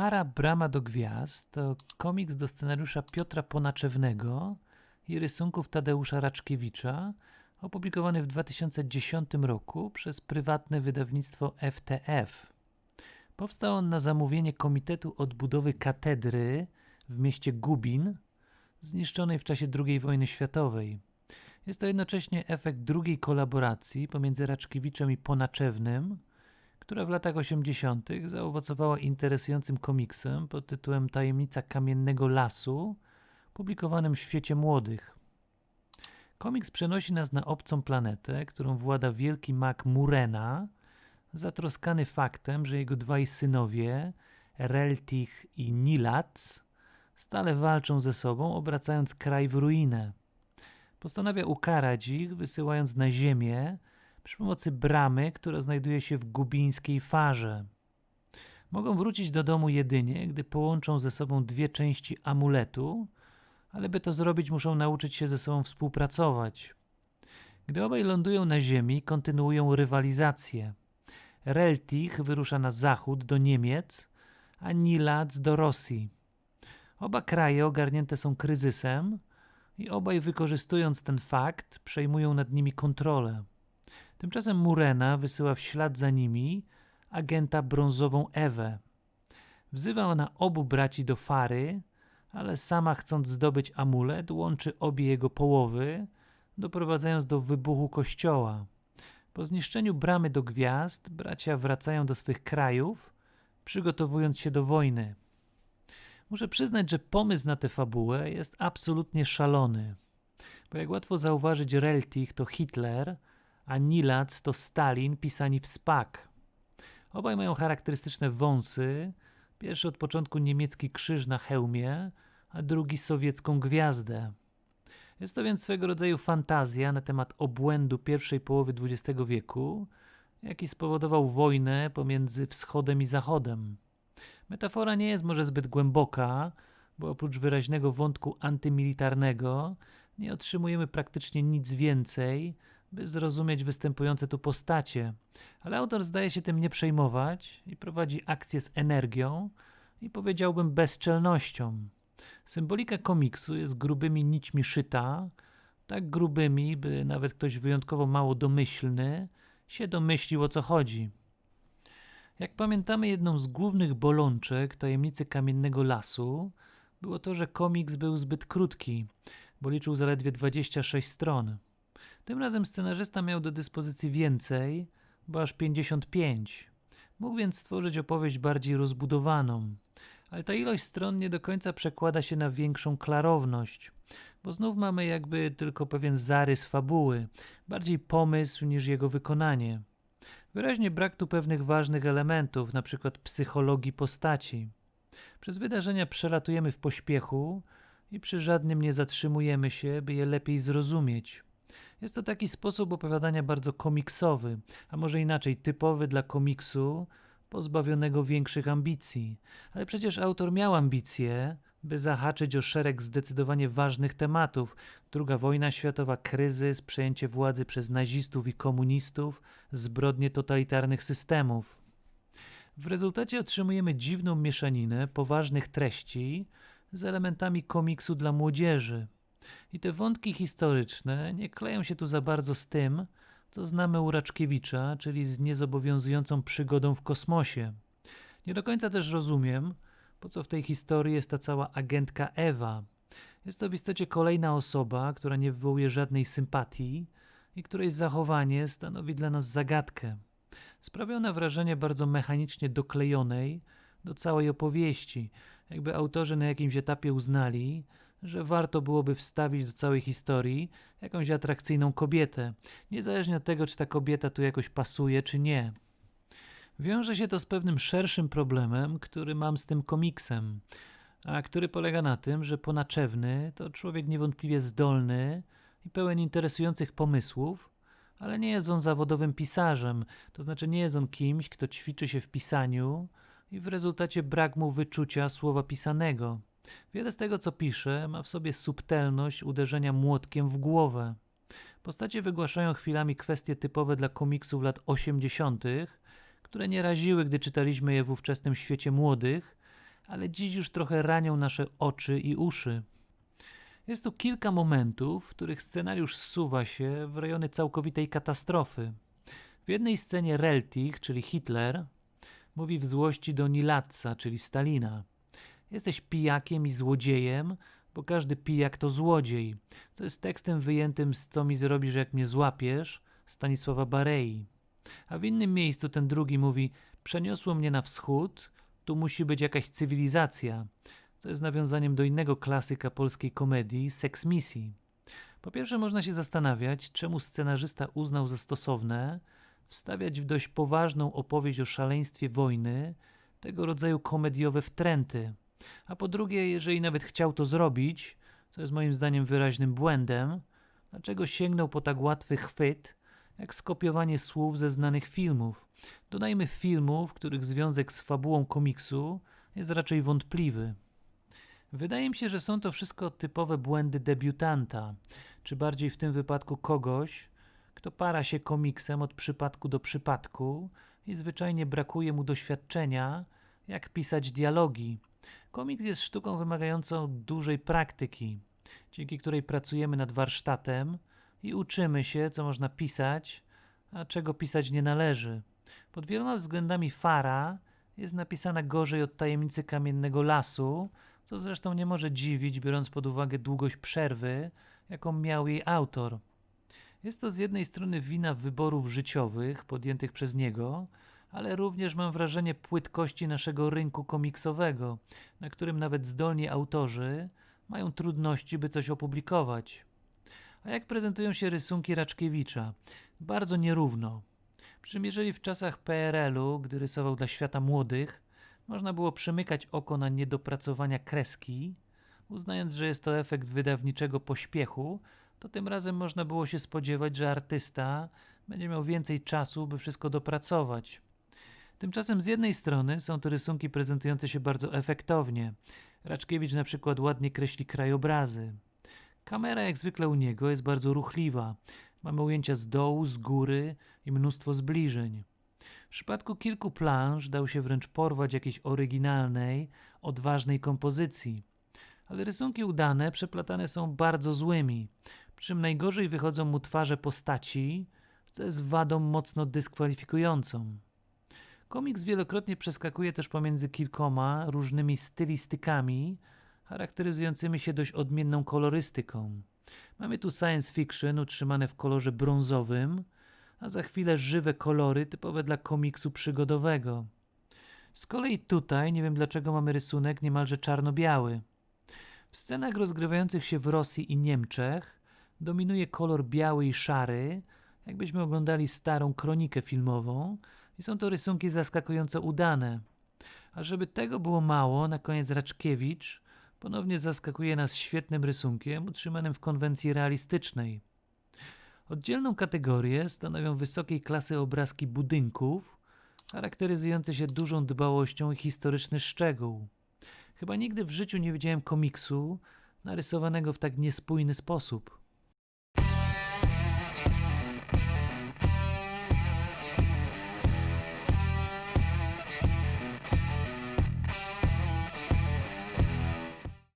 Fara Brama do Gwiazd to komiks do scenariusza Piotra Ponaczewnego i rysunków Tadeusza Raczkiewicza, opublikowany w 2010 roku przez prywatne wydawnictwo FTF. Powstał on na zamówienie Komitetu Odbudowy Katedry w mieście Gubin, zniszczonej w czasie II wojny światowej. Jest to jednocześnie efekt drugiej kolaboracji pomiędzy Raczkiewiczem i Ponaczewnym, która w latach 80. zaowocowała interesującym komiksem pod tytułem Tajemnica Kamiennego Lasu, publikowanym w świecie młodych. Komiks przenosi nas na obcą planetę, którą włada wielki mak Murena, zatroskany faktem, że jego dwaj synowie, Reltich i Nilac, stale walczą ze sobą, obracając kraj w ruinę. Postanawia ukarać ich, wysyłając na ziemię przy pomocy bramy, która znajduje się w gubińskiej farze. Mogą wrócić do domu jedynie, gdy połączą ze sobą dwie części amuletu, ale by to zrobić, muszą nauczyć się ze sobą współpracować. Gdy obaj lądują na ziemi, kontynuują rywalizację. Reltich wyrusza na zachód do Niemiec, a Nilac do Rosji. Oba kraje ogarnięte są kryzysem i obaj wykorzystując ten fakt przejmują nad nimi kontrolę. Tymczasem Murena wysyła w ślad za nimi agenta brązową Ewę. Wzywa ona obu braci do Fary, ale sama chcąc zdobyć amulet, łączy obie jego połowy, doprowadzając do wybuchu kościoła. Po zniszczeniu bramy do gwiazd, bracia wracają do swych krajów, przygotowując się do wojny. Muszę przyznać, że pomysł na tę fabułę jest absolutnie szalony. Bo jak łatwo zauważyć, Reltich to Hitler, a Nilac to Stalin pisani w spak. Obaj mają charakterystyczne wąsy, pierwszy od początku niemiecki krzyż na hełmie, a drugi sowiecką gwiazdę. Jest to więc swego rodzaju fantazja na temat obłędu pierwszej połowy XX wieku, jaki spowodował wojnę pomiędzy wschodem i zachodem. Metafora nie jest może zbyt głęboka, bo oprócz wyraźnego wątku antymilitarnego nie otrzymujemy praktycznie nic więcej, by zrozumieć występujące tu postacie, ale autor zdaje się tym nie przejmować i prowadzi akcję z energią i powiedziałbym bezczelnością. Symbolika komiksu jest grubymi nićmi szyta, tak grubymi, by nawet ktoś wyjątkowo mało domyślny się domyślił o co chodzi. Jak pamiętamy, jedną z głównych bolączek tajemnicy kamiennego lasu było to, że komiks był zbyt krótki, bo liczył zaledwie 26 stron. Tym razem scenarzysta miał do dyspozycji więcej, bo aż 55. Mógł więc stworzyć opowieść bardziej rozbudowaną, ale ta ilość stron nie do końca przekłada się na większą klarowność, bo znów mamy jakby tylko pewien zarys fabuły, bardziej pomysł niż jego wykonanie. Wyraźnie brak tu pewnych ważnych elementów, np. psychologii postaci. Przez wydarzenia przelatujemy w pośpiechu i przy żadnym nie zatrzymujemy się, by je lepiej zrozumieć. Jest to taki sposób opowiadania bardzo komiksowy, a może inaczej typowy dla komiksu, pozbawionego większych ambicji. Ale przecież autor miał ambicje, by zahaczyć o szereg zdecydowanie ważnych tematów: II wojna światowa, kryzys, przejęcie władzy przez nazistów i komunistów, zbrodnie totalitarnych systemów. W rezultacie otrzymujemy dziwną mieszaninę poważnych treści z elementami komiksu dla młodzieży. I te wątki historyczne nie kleją się tu za bardzo z tym, co znamy u Raczkiewicza, czyli z niezobowiązującą przygodą w kosmosie. Nie do końca też rozumiem, po co w tej historii jest ta cała agentka Ewa. Jest to w istocie kolejna osoba, która nie wywołuje żadnej sympatii i której zachowanie stanowi dla nas zagadkę. Sprawia ona wrażenie bardzo mechanicznie doklejonej do całej opowieści, jakby autorzy na jakimś etapie uznali, że warto byłoby wstawić do całej historii jakąś atrakcyjną kobietę, niezależnie od tego, czy ta kobieta tu jakoś pasuje, czy nie. Wiąże się to z pewnym szerszym problemem, który mam z tym komiksem, a który polega na tym, że Ponaczewny to człowiek niewątpliwie zdolny i pełen interesujących pomysłów, ale nie jest on zawodowym pisarzem, to znaczy nie jest on kimś, kto ćwiczy się w pisaniu i w rezultacie brak mu wyczucia słowa pisanego. Wiele z tego, co pisze, ma w sobie subtelność uderzenia młotkiem w głowę. Postacie wygłaszają chwilami kwestie typowe dla komiksów lat 80., które nie raziły, gdy czytaliśmy je w ówczesnym świecie młodych, ale dziś już trochę ranią nasze oczy i uszy. Jest tu kilka momentów, w których scenariusz zsuwa się w rejony całkowitej katastrofy. W jednej scenie Reltich, czyli Hitler, mówi w złości do Nilatsa, czyli Stalina. Jesteś pijakiem i złodziejem, bo każdy pijak to złodziej. To jest tekstem wyjętym z Co mi zrobisz, jak mnie złapiesz, Stanisława Barei. A w innym miejscu ten drugi mówi: Przeniosło mnie na wschód, tu musi być jakaś cywilizacja, co jest nawiązaniem do innego klasyka polskiej komedii Sex Misji. Po pierwsze, można się zastanawiać, czemu scenarzysta uznał za stosowne wstawiać w dość poważną opowieść o szaleństwie wojny tego rodzaju komediowe wtręty. A po drugie, jeżeli nawet chciał to zrobić, co jest moim zdaniem wyraźnym błędem, dlaczego sięgnął po tak łatwy chwyt, jak skopiowanie słów ze znanych filmów? Dodajmy filmów, których związek z fabułą komiksu jest raczej wątpliwy. Wydaje mi się, że są to wszystko typowe błędy debiutanta, czy bardziej w tym wypadku kogoś, kto para się komiksem od przypadku do przypadku i zwyczajnie brakuje mu doświadczenia, jak pisać dialogi. Komiks jest sztuką wymagającą dużej praktyki, dzięki której pracujemy nad warsztatem i uczymy się, co można pisać, a czego pisać nie należy. Pod wieloma względami Fara jest napisana gorzej od tajemnicy kamiennego lasu, co zresztą nie może dziwić, biorąc pod uwagę długość przerwy, jaką miał jej autor. Jest to z jednej strony wina wyborów życiowych podjętych przez niego, ale również mam wrażenie płytkości naszego rynku komiksowego, na którym nawet zdolni autorzy mają trudności, by coś opublikować. A jak prezentują się rysunki Raczkiewicza? Bardzo nierówno. Przy jeżeli w czasach PRL-u, gdy rysował dla świata młodych, można było przymykać oko na niedopracowania kreski, uznając, że jest to efekt wydawniczego pośpiechu, to tym razem można było się spodziewać, że artysta będzie miał więcej czasu, by wszystko dopracować. Tymczasem z jednej strony są to rysunki prezentujące się bardzo efektownie. Raczkiewicz na przykład ładnie kreśli krajobrazy. Kamera, jak zwykle u niego, jest bardzo ruchliwa. Mamy ujęcia z dołu, z góry i mnóstwo zbliżeń. W przypadku kilku planż dał się wręcz porwać jakiejś oryginalnej, odważnej kompozycji. Ale rysunki udane przeplatane są bardzo złymi, przy czym najgorzej wychodzą mu twarze postaci, co jest wadą mocno dyskwalifikującą. Komiks wielokrotnie przeskakuje też pomiędzy kilkoma różnymi stylistykami, charakteryzującymi się dość odmienną kolorystyką. Mamy tu science fiction utrzymane w kolorze brązowym, a za chwilę żywe kolory typowe dla komiksu przygodowego. Z kolei tutaj nie wiem dlaczego mamy rysunek niemalże czarno-biały. W scenach rozgrywających się w Rosji i Niemczech dominuje kolor biały i szary, jakbyśmy oglądali starą kronikę filmową i są to rysunki zaskakująco udane. A żeby tego było mało, na koniec Raczkiewicz ponownie zaskakuje nas świetnym rysunkiem utrzymanym w konwencji realistycznej. Oddzielną kategorię stanowią wysokiej klasy obrazki budynków, charakteryzujące się dużą dbałością i historyczny szczegół. Chyba nigdy w życiu nie widziałem komiksu narysowanego w tak niespójny sposób.